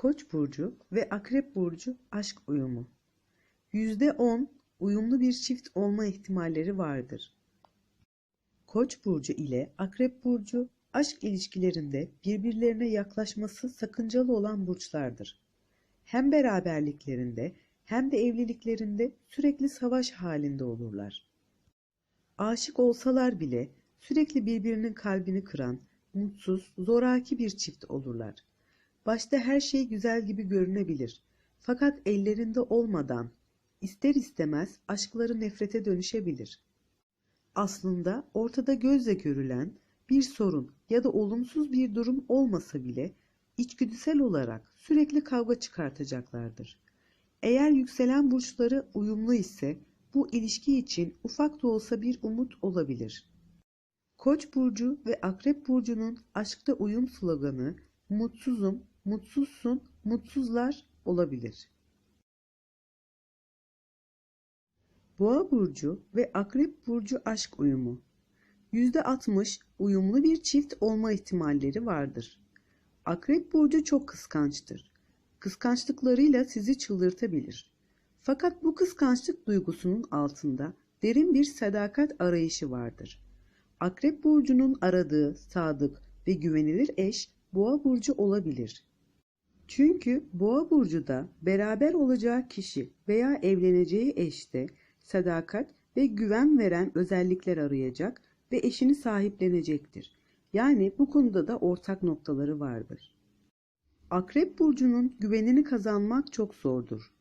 Koç burcu ve Akrep burcu aşk uyumu. %10 uyumlu bir çift olma ihtimalleri vardır. Koç burcu ile Akrep burcu aşk ilişkilerinde birbirlerine yaklaşması sakıncalı olan burçlardır. Hem beraberliklerinde hem de evliliklerinde sürekli savaş halinde olurlar. Aşık olsalar bile sürekli birbirinin kalbini kıran, mutsuz, zoraki bir çift olurlar. Başta her şey güzel gibi görünebilir. Fakat ellerinde olmadan ister istemez aşkları nefrete dönüşebilir. Aslında ortada gözle görülen bir sorun ya da olumsuz bir durum olmasa bile içgüdüsel olarak sürekli kavga çıkartacaklardır. Eğer yükselen burçları uyumlu ise bu ilişki için ufak da olsa bir umut olabilir. Koç burcu ve Akrep burcunun aşkta uyum sloganı mutsuzum, mutsuzsun, mutsuzlar olabilir. Boğa burcu ve Akrep burcu aşk uyumu. %60 uyumlu bir çift olma ihtimalleri vardır. Akrep burcu çok kıskançtır. Kıskançlıklarıyla sizi çıldırtabilir. Fakat bu kıskançlık duygusunun altında derin bir sadakat arayışı vardır. Akrep burcunun aradığı sadık ve güvenilir eş Boğa burcu olabilir. Çünkü Boğa burcu da beraber olacağı kişi veya evleneceği eşte sadakat ve güven veren özellikler arayacak ve eşini sahiplenecektir. Yani bu konuda da ortak noktaları vardır. Akrep burcunun güvenini kazanmak çok zordur.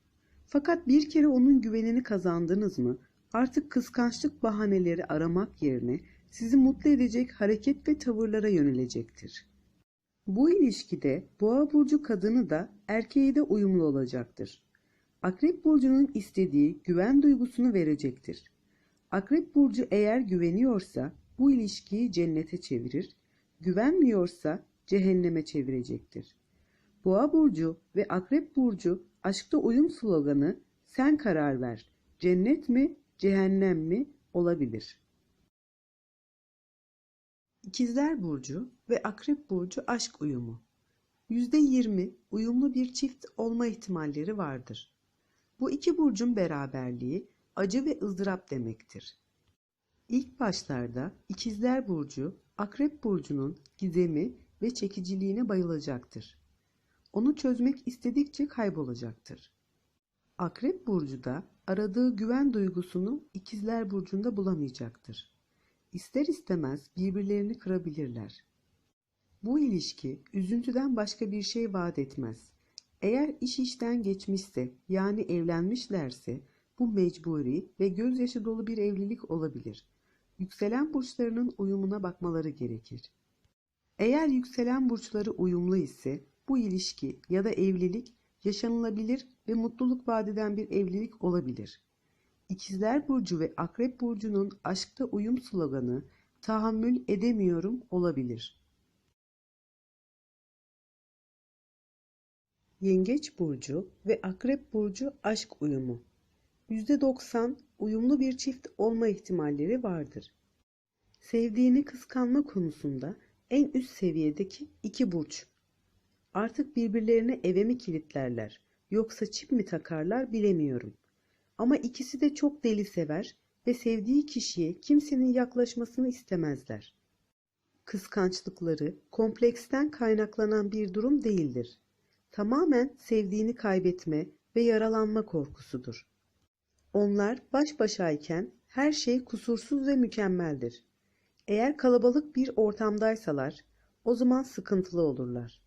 Fakat bir kere onun güvenini kazandınız mı artık kıskançlık bahaneleri aramak yerine sizi mutlu edecek hareket ve tavırlara yönelecektir. Bu ilişkide boğa burcu kadını da erkeği de uyumlu olacaktır. Akrep burcunun istediği güven duygusunu verecektir. Akrep burcu eğer güveniyorsa bu ilişkiyi cennete çevirir, güvenmiyorsa cehenneme çevirecektir. Boğa burcu ve Akrep burcu aşkta uyum sloganı sen karar ver. Cennet mi, cehennem mi olabilir. İkizler burcu ve Akrep burcu aşk uyumu. %20 uyumlu bir çift olma ihtimalleri vardır. Bu iki burcun beraberliği acı ve ızdırap demektir. İlk başlarda İkizler burcu Akrep burcunun gizemi ve çekiciliğine bayılacaktır. Onu çözmek istedikçe kaybolacaktır. Akrep burcu da aradığı güven duygusunu İkizler burcunda bulamayacaktır. İster istemez birbirlerini kırabilirler. Bu ilişki üzüntüden başka bir şey vaat etmez. Eğer iş işten geçmişse yani evlenmişlerse bu mecburi ve gözyaşı dolu bir evlilik olabilir. Yükselen burçlarının uyumuna bakmaları gerekir. Eğer yükselen burçları uyumlu ise bu ilişki ya da evlilik yaşanılabilir ve mutluluk vadeden bir evlilik olabilir. İkizler Burcu ve Akrep Burcu'nun aşkta uyum sloganı tahammül edemiyorum olabilir. Yengeç Burcu ve Akrep Burcu aşk uyumu. %90 uyumlu bir çift olma ihtimalleri vardır. Sevdiğini kıskanma konusunda en üst seviyedeki iki burç. Artık birbirlerine eve mi kilitlerler yoksa çip mi takarlar bilemiyorum. Ama ikisi de çok deli sever ve sevdiği kişiye kimsenin yaklaşmasını istemezler. Kıskançlıkları kompleksten kaynaklanan bir durum değildir. Tamamen sevdiğini kaybetme ve yaralanma korkusudur. Onlar baş başayken her şey kusursuz ve mükemmeldir. Eğer kalabalık bir ortamdaysalar o zaman sıkıntılı olurlar.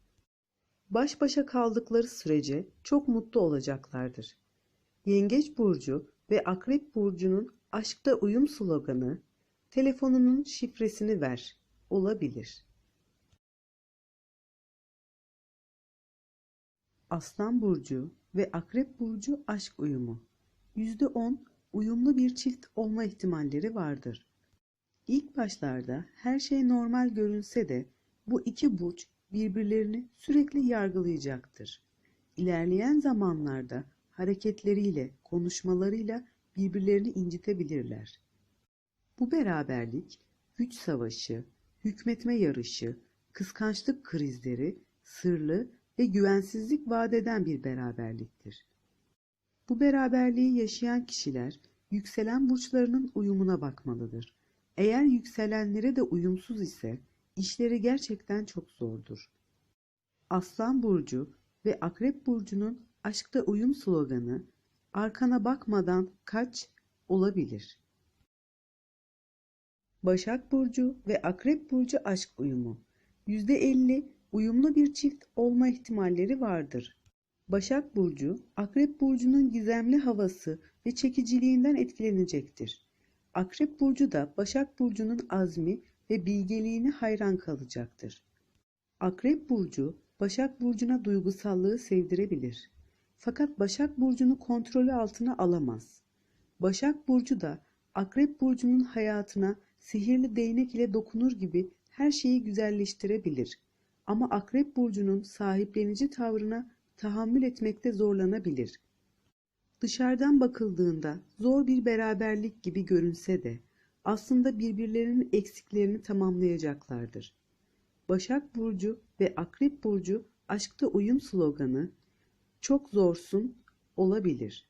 Baş başa kaldıkları sürece çok mutlu olacaklardır. Yengeç burcu ve Akrep burcunun aşkta uyum sloganı telefonunun şifresini ver olabilir. Aslan burcu ve Akrep burcu aşk uyumu. %10 uyumlu bir çift olma ihtimalleri vardır. İlk başlarda her şey normal görünse de bu iki burç birbirlerini sürekli yargılayacaktır. İlerleyen zamanlarda hareketleriyle, konuşmalarıyla birbirlerini incitebilirler. Bu beraberlik güç savaşı, hükmetme yarışı, kıskançlık krizleri, sırlı ve güvensizlik vaat eden bir beraberliktir. Bu beraberliği yaşayan kişiler yükselen burçlarının uyumuna bakmalıdır. Eğer yükselenlere de uyumsuz ise işleri gerçekten çok zordur. Aslan burcu ve Akrep burcunun aşkta uyum sloganı arkana bakmadan kaç olabilir. Başak burcu ve Akrep burcu aşk uyumu. %50 uyumlu bir çift olma ihtimalleri vardır. Başak burcu, Akrep burcunun gizemli havası ve çekiciliğinden etkilenecektir. Akrep burcu da Başak burcunun azmi ve bilgeliğine hayran kalacaktır. Akrep burcu, Başak burcuna duygusallığı sevdirebilir. Fakat Başak burcunu kontrolü altına alamaz. Başak burcu da Akrep burcunun hayatına sihirli değnek ile dokunur gibi her şeyi güzelleştirebilir. Ama Akrep burcunun sahiplenici tavrına tahammül etmekte zorlanabilir. Dışarıdan bakıldığında zor bir beraberlik gibi görünse de aslında birbirlerinin eksiklerini tamamlayacaklardır. Başak Burcu ve Akrep Burcu aşkta uyum sloganı çok zorsun olabilir.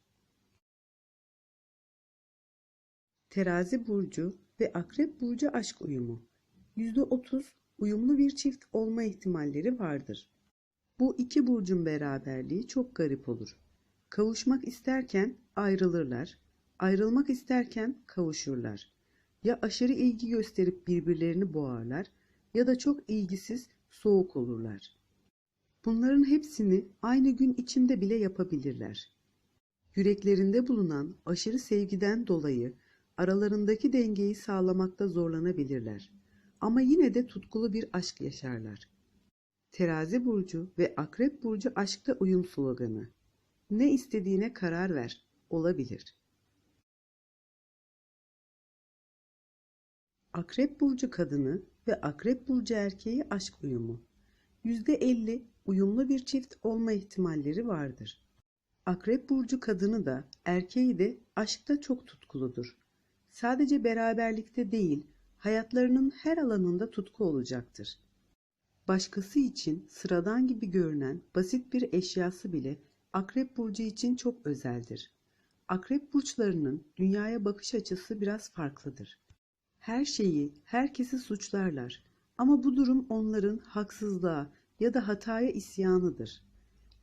Terazi Burcu ve Akrep Burcu aşk uyumu. %30 uyumlu bir çift olma ihtimalleri vardır. Bu iki burcun beraberliği çok garip olur. Kavuşmak isterken ayrılırlar, ayrılmak isterken kavuşurlar. Ya aşırı ilgi gösterip birbirlerini boğarlar ya da çok ilgisiz, soğuk olurlar. Bunların hepsini aynı gün içinde bile yapabilirler. Yüreklerinde bulunan aşırı sevgiden dolayı aralarındaki dengeyi sağlamakta zorlanabilirler. Ama yine de tutkulu bir aşk yaşarlar. Terazi burcu ve Akrep burcu aşkta uyum sloganı. Ne istediğine karar ver. Olabilir. Akrep burcu kadını ve Akrep burcu erkeği aşk uyumu. %50 uyumlu bir çift olma ihtimalleri vardır. Akrep burcu kadını da erkeği de aşkta çok tutkuludur. Sadece beraberlikte değil, hayatlarının her alanında tutku olacaktır. Başkası için sıradan gibi görünen basit bir eşyası bile Akrep burcu için çok özeldir. Akrep burçlarının dünyaya bakış açısı biraz farklıdır. Her şeyi, herkesi suçlarlar ama bu durum onların haksızlığa ya da hataya isyanıdır.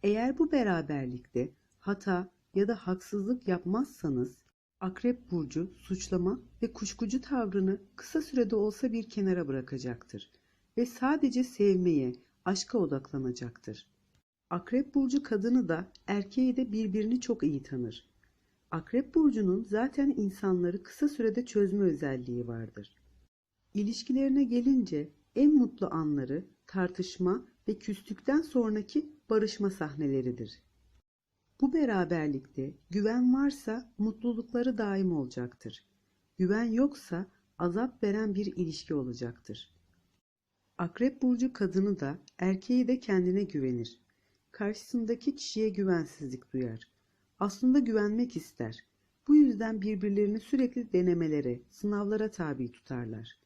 Eğer bu beraberlikte hata ya da haksızlık yapmazsanız Akrep burcu suçlama ve kuşkucu tavrını kısa sürede olsa bir kenara bırakacaktır ve sadece sevmeye, aşka odaklanacaktır. Akrep burcu kadını da erkeği de birbirini çok iyi tanır. Akrep burcunun zaten insanları kısa sürede çözme özelliği vardır. İlişkilerine gelince en mutlu anları tartışma ve küstükten sonraki barışma sahneleridir. Bu beraberlikte güven varsa mutlulukları daim olacaktır. Güven yoksa azap veren bir ilişki olacaktır. Akrep burcu kadını da erkeği de kendine güvenir. Karşısındaki kişiye güvensizlik duyar. Aslında güvenmek ister. Bu yüzden birbirlerini sürekli denemelere, sınavlara tabi tutarlar.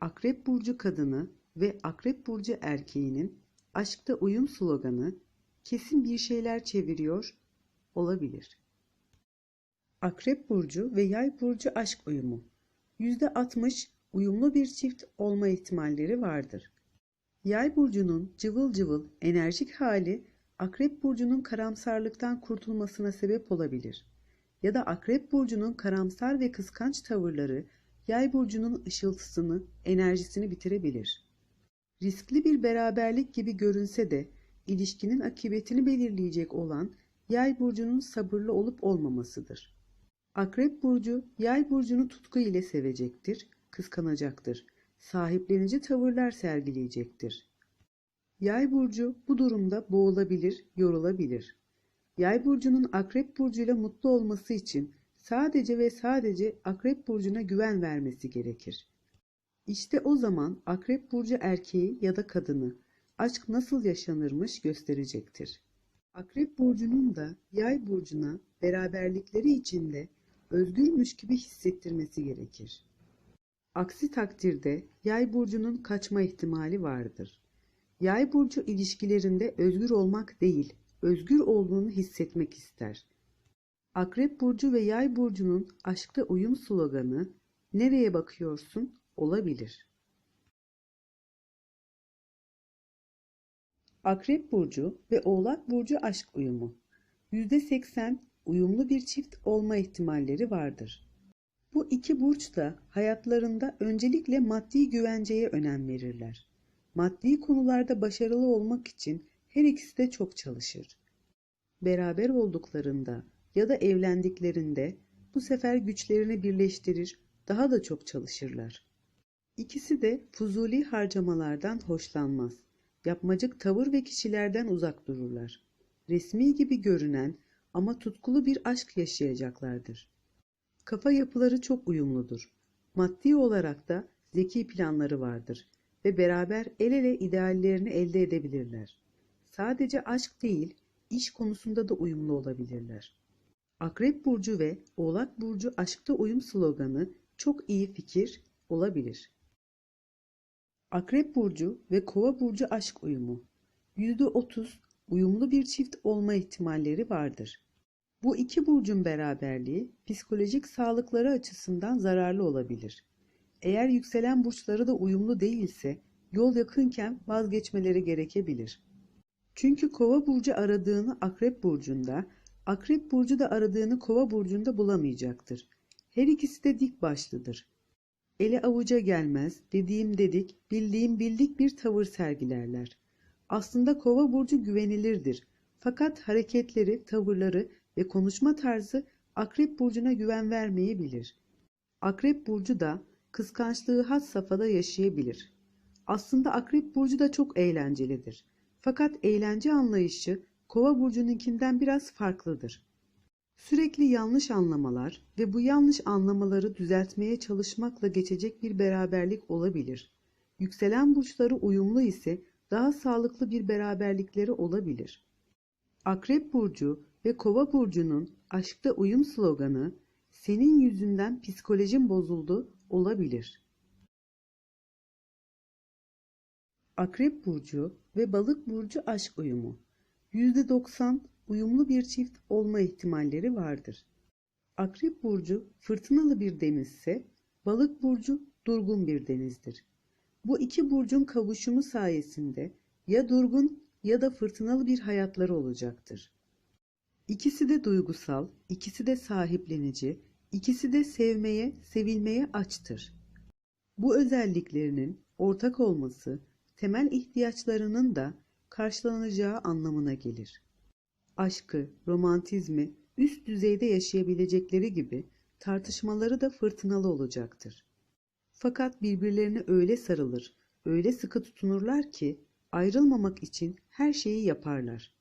Akrep burcu kadını ve Akrep burcu erkeğinin aşkta uyum sloganı kesin bir şeyler çeviriyor olabilir. Akrep burcu ve Yay burcu aşk uyumu. %60 uyumlu bir çift olma ihtimalleri vardır. Yay burcunun cıvıl cıvıl, enerjik hali Akrep burcunun karamsarlıktan kurtulmasına sebep olabilir. Ya da Akrep burcunun karamsar ve kıskanç tavırları Yay burcunun ışıltısını, enerjisini bitirebilir. Riskli bir beraberlik gibi görünse de ilişkinin akıbetini belirleyecek olan Yay burcunun sabırlı olup olmamasıdır. Akrep burcu Yay burcunu tutku ile sevecektir, kıskanacaktır. Sahiplenici tavırlar sergileyecektir. Yay burcu bu durumda boğulabilir, yorulabilir. Yay burcunun Akrep burcuyla mutlu olması için sadece ve sadece Akrep burcuna güven vermesi gerekir. İşte o zaman Akrep burcu erkeği ya da kadını aşk nasıl yaşanırmış gösterecektir. Akrep burcunun da Yay burcuna beraberlikleri içinde özgürmüş gibi hissettirmesi gerekir. Aksi takdirde Yay burcunun kaçma ihtimali vardır. Yay burcu ilişkilerinde özgür olmak değil, özgür olduğunu hissetmek ister. Akrep burcu ve Yay burcunun aşkta uyum sloganı "Nereye bakıyorsun?" olabilir. Akrep burcu ve Oğlak burcu aşk uyumu. %80 uyumlu bir çift olma ihtimalleri vardır. Bu iki burç da hayatlarında öncelikle maddi güvenceye önem verirler. Maddi konularda başarılı olmak için her ikisi de çok çalışır. Beraber olduklarında ya da evlendiklerinde bu sefer güçlerini birleştirir, daha da çok çalışırlar. İkisi de fuzuli harcamalardan hoşlanmaz. Yapmacık tavır ve kişilerden uzak dururlar. Resmi gibi görünen ama tutkulu bir aşk yaşayacaklardır. Kafa yapıları çok uyumludur. Maddi olarak da zeki planları vardır ve beraber el ele ideallerini elde edebilirler. Sadece aşk değil, iş konusunda da uyumlu olabilirler. Akrep burcu ve Oğlak burcu aşkta uyum sloganı çok iyi fikir olabilir. Akrep burcu ve Kova burcu aşk uyumu. %30 uyumlu bir çift olma ihtimalleri vardır. Bu iki burcun beraberliği psikolojik sağlıkları açısından zararlı olabilir. Eğer yükselen burçları da uyumlu değilse yol yakınken vazgeçmeleri gerekebilir. Çünkü Kova burcu aradığını Akrep burcunda, Akrep burcu da aradığını Kova burcunda bulamayacaktır. Her ikisi de dik başlıdır. Ele avuca gelmez, dediğim dedik, bildiğim bildik bir tavır sergilerler. Aslında Kova burcu güvenilirdir. Fakat hareketleri, tavırları ve konuşma tarzı Akrep burcuna güven vermeyebilir. Akrep burcu da kıskançlığı had safhada yaşayabilir. Aslında Akrep burcu da çok eğlencelidir. Fakat eğlence anlayışı Kova burcununkinden biraz farklıdır. Sürekli yanlış anlamalar ve bu yanlış anlamaları düzeltmeye çalışmakla geçecek bir beraberlik olabilir. Yükselen burçları uyumlu ise daha sağlıklı bir beraberlikleri olabilir. Akrep burcu ve Kova burcunun aşkta uyum sloganı senin yüzünden psikolojim bozuldu olabilir. Akrep burcu ve Balık burcu aşk uyumu. %90 uyumlu bir çift olma ihtimalleri vardır. Akrep burcu fırtınalı bir denizse, Balık burcu durgun bir denizdir. Bu iki burcun kavuşumu sayesinde ya durgun ya da fırtınalı bir hayatları olacaktır. İkisi de duygusal, ikisi de sahiplenici, ikisi de sevmeye, sevilmeye açtır. Bu özelliklerinin ortak olması temel ihtiyaçlarının da karşılanacağı anlamına gelir. Aşkı, romantizmi üst düzeyde yaşayabilecekleri gibi tartışmaları da fırtınalı olacaktır. Fakat birbirlerine öyle sarılır, öyle sıkı tutunurlar ki ayrılmamak için her şeyi yaparlar.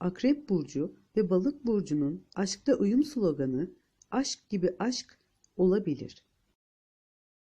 Akrep burcu ve Balık burcunun aşkta uyum sloganı aşk gibi aşk olabilir.